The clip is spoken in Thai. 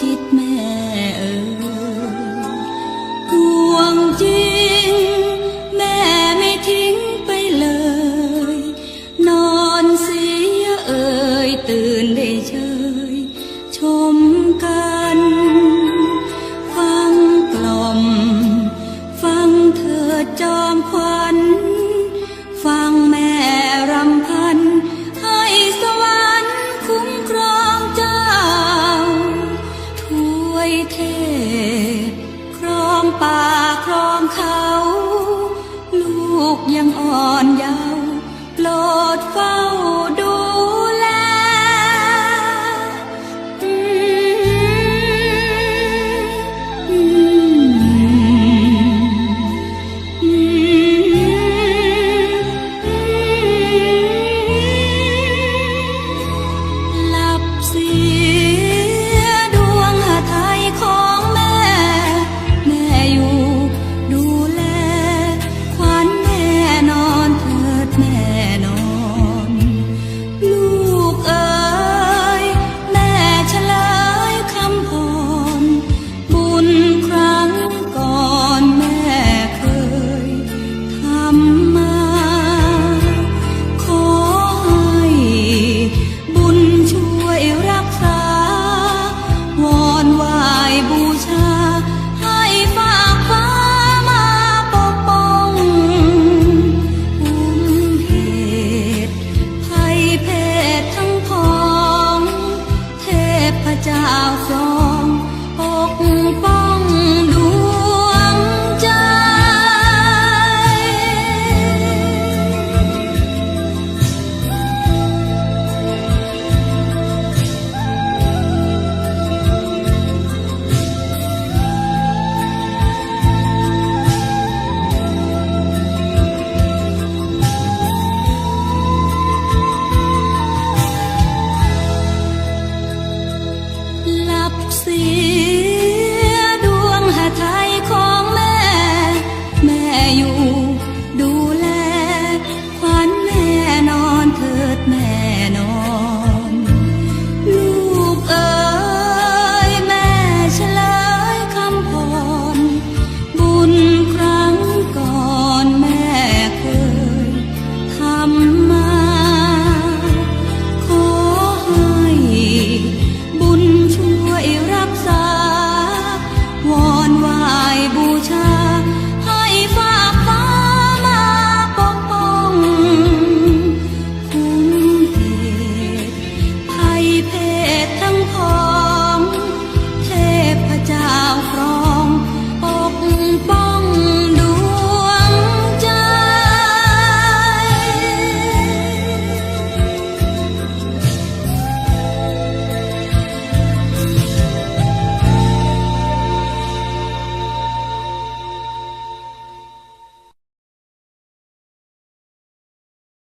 ทิตแม่เอ๋กวงจริง แม่ไม่ทิ้งไปเลย นอนเสียเอ่ยตื่นได้เชยชมกัน